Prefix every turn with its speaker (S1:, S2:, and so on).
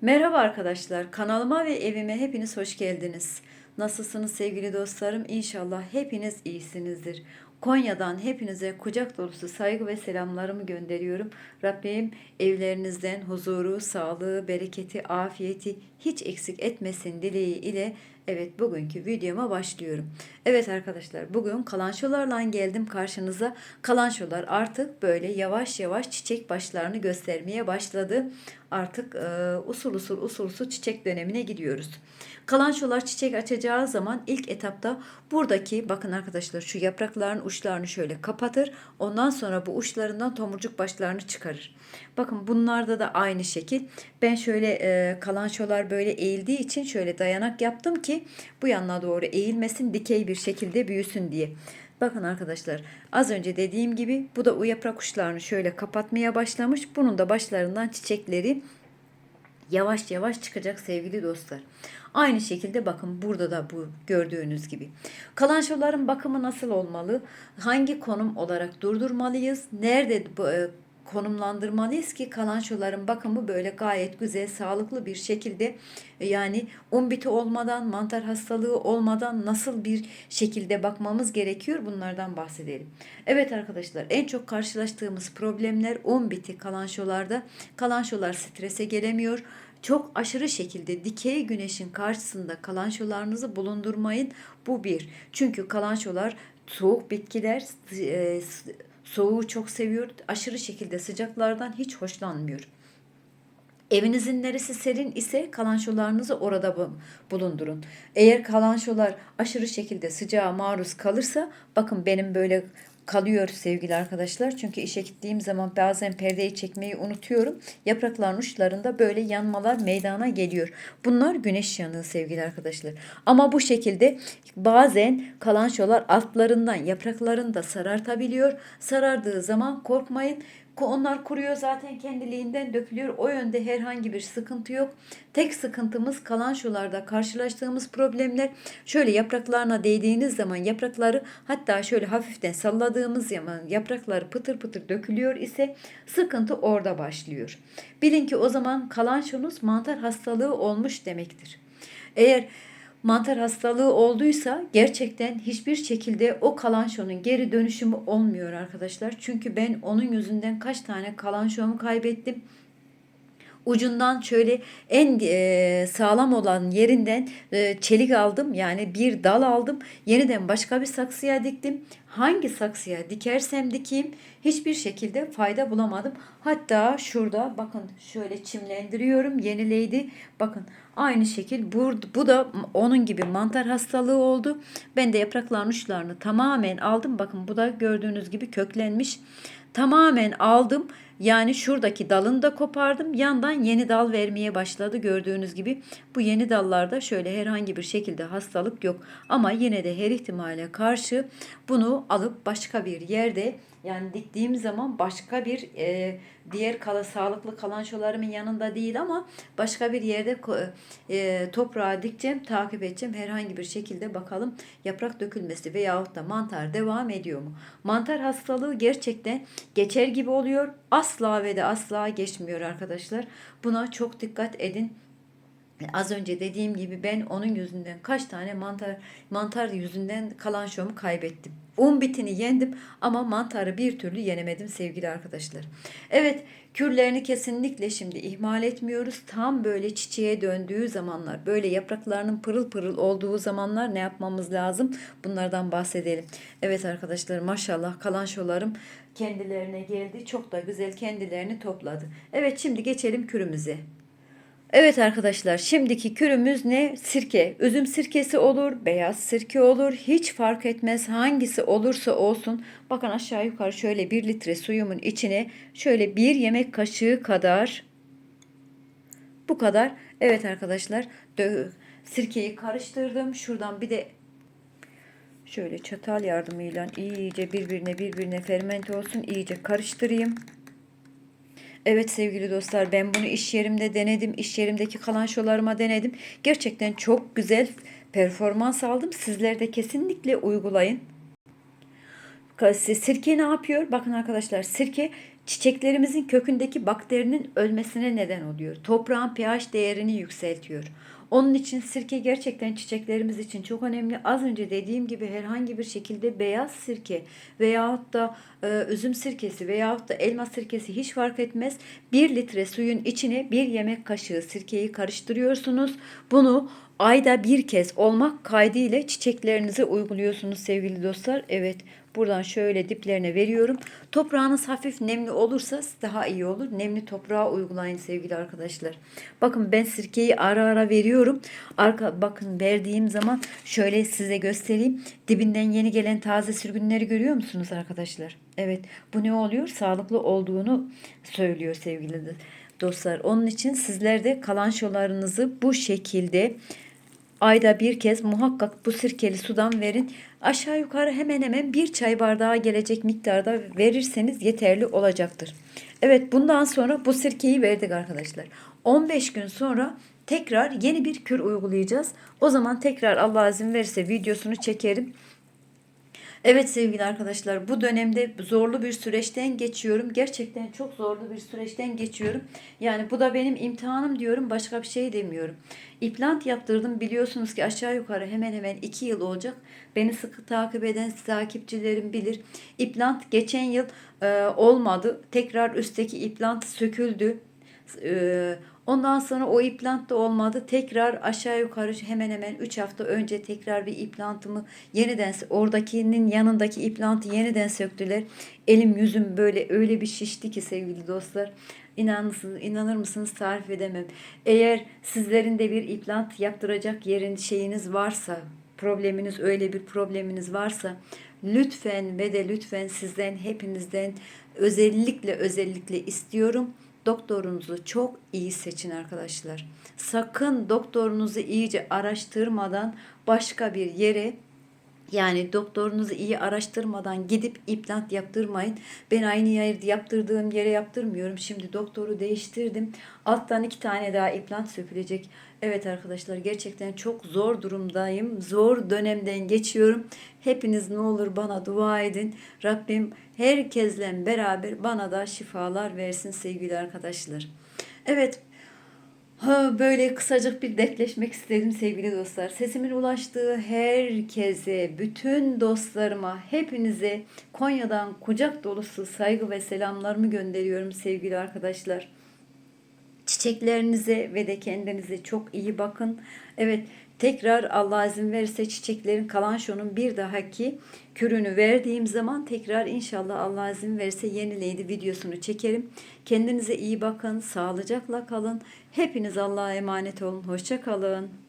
S1: Merhaba arkadaşlar, kanalıma ve evime hepiniz hoş geldiniz. Nasılsınız sevgili dostlarım? İnşallah hepiniz iyisinizdir. Konya'dan hepinize kucak dolusu saygı ve selamlarımı gönderiyorum. Rabbim evlerinizden huzuru, sağlığı, bereketi, afiyeti hiç eksik etmesin dileği ile evet bugünkü videoma başlıyorum. Evet arkadaşlar bugün kalançolarla geldim karşınıza. Kalançolar artık böyle yavaş yavaş çiçek başlarını göstermeye başladı. Artık e, usul usul usul usul çiçek dönemine gidiyoruz. Kalançolar çiçek açacağı zaman ilk etapta buradaki bakın arkadaşlar şu yaprakların uçlarını şöyle kapatır. Ondan sonra bu uçlarından tomurcuk başlarını çıkarır. Bakın bunlarda da aynı şekil. Ben şöyle e, kalançolar böyle eğildiği için şöyle dayanak yaptım ki bu yanına doğru eğilmesin dikey bir şekilde büyüsün diye. Bakın arkadaşlar az önce dediğim gibi bu da o yaprak uçlarını şöyle kapatmaya başlamış. Bunun da başlarından çiçekleri yavaş yavaş çıkacak sevgili dostlar. Aynı şekilde bakın burada da bu gördüğünüz gibi. Kalançoların bakımı nasıl olmalı? Hangi konum olarak durdurmalıyız? Nerede bu, e, konumlandırmalıyız ki kalançoların bakımı böyle gayet güzel, sağlıklı bir şekilde e, yani un biti olmadan, mantar hastalığı olmadan nasıl bir şekilde bakmamız gerekiyor bunlardan bahsedelim. Evet arkadaşlar en çok karşılaştığımız problemler un biti kalançolarda. Kalançolar strese gelemiyor çok aşırı şekilde dikey güneşin karşısında kalançolarınızı bulundurmayın. Bu bir. Çünkü kalançolar soğuk bitkiler e, soğuğu çok seviyor. Aşırı şekilde sıcaklardan hiç hoşlanmıyor. Evinizin neresi serin ise kalançolarınızı orada bulundurun. Eğer kalançolar aşırı şekilde sıcağa maruz kalırsa bakın benim böyle kalıyor sevgili arkadaşlar. Çünkü işe gittiğim zaman bazen perdeyi çekmeyi unutuyorum. Yaprakların uçlarında böyle yanmalar meydana geliyor. Bunlar güneş yanığı sevgili arkadaşlar. Ama bu şekilde bazen kalançolar altlarından yapraklarını da sarartabiliyor. Sarardığı zaman korkmayın. Onlar kuruyor zaten kendiliğinden dökülüyor. O yönde herhangi bir sıkıntı yok. Tek sıkıntımız kalan şularda karşılaştığımız problemler şöyle yapraklarına değdiğiniz zaman yaprakları hatta şöyle hafiften salladığımız zaman yaprakları pıtır pıtır dökülüyor ise sıkıntı orada başlıyor. Bilin ki o zaman kalan şunuz mantar hastalığı olmuş demektir. Eğer mantar hastalığı olduysa gerçekten hiçbir şekilde o kalançonun geri dönüşümü olmuyor arkadaşlar. Çünkü ben onun yüzünden kaç tane kalançomu kaybettim ucundan şöyle en e, sağlam olan yerinden e, çelik aldım. Yani bir dal aldım. Yeniden başka bir saksıya diktim. Hangi saksıya dikersem dikeyim hiçbir şekilde fayda bulamadım. Hatta şurada bakın şöyle çimlendiriyorum. Yenileydi. Bakın aynı şekil bu, bu da onun gibi mantar hastalığı oldu. Ben de yaprakların uçlarını tamamen aldım. Bakın bu da gördüğünüz gibi köklenmiş. Tamamen aldım yani şuradaki dalını da kopardım. Yandan yeni dal vermeye başladı gördüğünüz gibi. Bu yeni dallarda şöyle herhangi bir şekilde hastalık yok. Ama yine de her ihtimale karşı bunu alıp başka bir yerde yani diktiğim zaman başka bir e, diğer kala, sağlıklı kalançolarımın yanında değil ama başka bir yerde e, toprağa dikeceğim, takip edeceğim. Herhangi bir şekilde bakalım yaprak dökülmesi veyahut da mantar devam ediyor mu? Mantar hastalığı gerçekten geçer gibi oluyor. Asla ve de asla geçmiyor arkadaşlar. Buna çok dikkat edin. Az önce dediğim gibi ben onun yüzünden kaç tane mantar mantar yüzünden kalan şomu kaybettim. Un bitini yendim ama mantarı bir türlü yenemedim sevgili arkadaşlar. Evet kürlerini kesinlikle şimdi ihmal etmiyoruz. Tam böyle çiçeğe döndüğü zamanlar böyle yapraklarının pırıl pırıl olduğu zamanlar ne yapmamız lazım? Bunlardan bahsedelim. Evet arkadaşlar maşallah kalan şolarım kendilerine geldi. Çok da güzel kendilerini topladı. Evet şimdi geçelim kürümüze. Evet arkadaşlar şimdiki kürümüz ne? Sirke. Üzüm sirkesi olur, beyaz sirke olur. Hiç fark etmez hangisi olursa olsun. Bakın aşağı yukarı şöyle bir litre suyumun içine şöyle bir yemek kaşığı kadar bu kadar. Evet arkadaşlar sirkeyi karıştırdım. Şuradan bir de şöyle çatal yardımıyla iyice birbirine birbirine fermente olsun. iyice karıştırayım. Evet sevgili dostlar ben bunu iş yerimde denedim. İş yerimdeki kalan şolarıma denedim. Gerçekten çok güzel performans aldım. Sizler de kesinlikle uygulayın. Sirke ne yapıyor? Bakın arkadaşlar sirke Çiçeklerimizin kökündeki bakterinin ölmesine neden oluyor. Toprağın pH değerini yükseltiyor. Onun için sirke gerçekten çiçeklerimiz için çok önemli. Az önce dediğim gibi herhangi bir şekilde beyaz sirke veyahut da e, üzüm sirkesi veyahut da elma sirkesi hiç fark etmez. 1 litre suyun içine bir yemek kaşığı sirkeyi karıştırıyorsunuz. Bunu ayda bir kez olmak kaydıyla çiçeklerinize uyguluyorsunuz sevgili dostlar. Evet buradan şöyle diplerine veriyorum. Toprağınız hafif nemli olursa daha iyi olur. Nemli toprağa uygulayın sevgili arkadaşlar. Bakın ben sirkeyi ara ara veriyorum. Arka bakın verdiğim zaman şöyle size göstereyim. Dibinden yeni gelen taze sürgünleri görüyor musunuz arkadaşlar? Evet bu ne oluyor? Sağlıklı olduğunu söylüyor sevgili dostlar. Onun için sizler de kalançolarınızı bu şekilde ayda bir kez muhakkak bu sirkeli sudan verin. Aşağı yukarı hemen hemen bir çay bardağı gelecek miktarda verirseniz yeterli olacaktır. Evet bundan sonra bu sirkeyi verdik arkadaşlar. 15 gün sonra tekrar yeni bir kür uygulayacağız. O zaman tekrar Allah izin verirse videosunu çekerim. Evet sevgili arkadaşlar bu dönemde zorlu bir süreçten geçiyorum. Gerçekten çok zorlu bir süreçten geçiyorum. Yani bu da benim imtihanım diyorum. Başka bir şey demiyorum. İplant yaptırdım. Biliyorsunuz ki aşağı yukarı hemen hemen 2 yıl olacak. Beni sıkı takip eden takipçilerim bilir. İplant geçen yıl e, olmadı. Tekrar üstteki iplant söküldü. E, Ondan sonra o implant da olmadı. Tekrar aşağı yukarı hemen hemen 3 hafta önce tekrar bir implantımı yeniden oradakinin yanındaki implantı yeniden söktüler. Elim yüzüm böyle öyle bir şişti ki sevgili dostlar. İnanırsınız, inanır mısınız tarif edemem. Eğer sizlerin de bir implant yaptıracak yerin şeyiniz varsa, probleminiz öyle bir probleminiz varsa lütfen ve de lütfen sizden hepinizden özellikle özellikle istiyorum doktorunuzu çok iyi seçin arkadaşlar. Sakın doktorunuzu iyice araştırmadan başka bir yere yani doktorunuzu iyi araştırmadan gidip implant yaptırmayın. Ben aynı yerde yaptırdığım yere yaptırmıyorum. Şimdi doktoru değiştirdim. Alttan iki tane daha implant sökülecek. Evet arkadaşlar gerçekten çok zor durumdayım. Zor dönemden geçiyorum. Hepiniz ne olur bana dua edin. Rabbim herkesle beraber bana da şifalar versin sevgili arkadaşlar. Evet Ha, böyle kısacık bir dertleşmek istedim sevgili dostlar. Sesimin ulaştığı herkese, bütün dostlarıma, hepinize Konya'dan kucak dolusu saygı ve selamlarımı gönderiyorum sevgili arkadaşlar. Çiçeklerinize ve de kendinize çok iyi bakın. Evet tekrar Allah izin verirse çiçeklerin kalan şunun bir dahaki kürünü verdiğim zaman tekrar inşallah Allah izin verirse yenileydi videosunu çekerim. Kendinize iyi bakın, sağlıcakla kalın. Hepiniz Allah'a emanet olun. Hoşça kalın.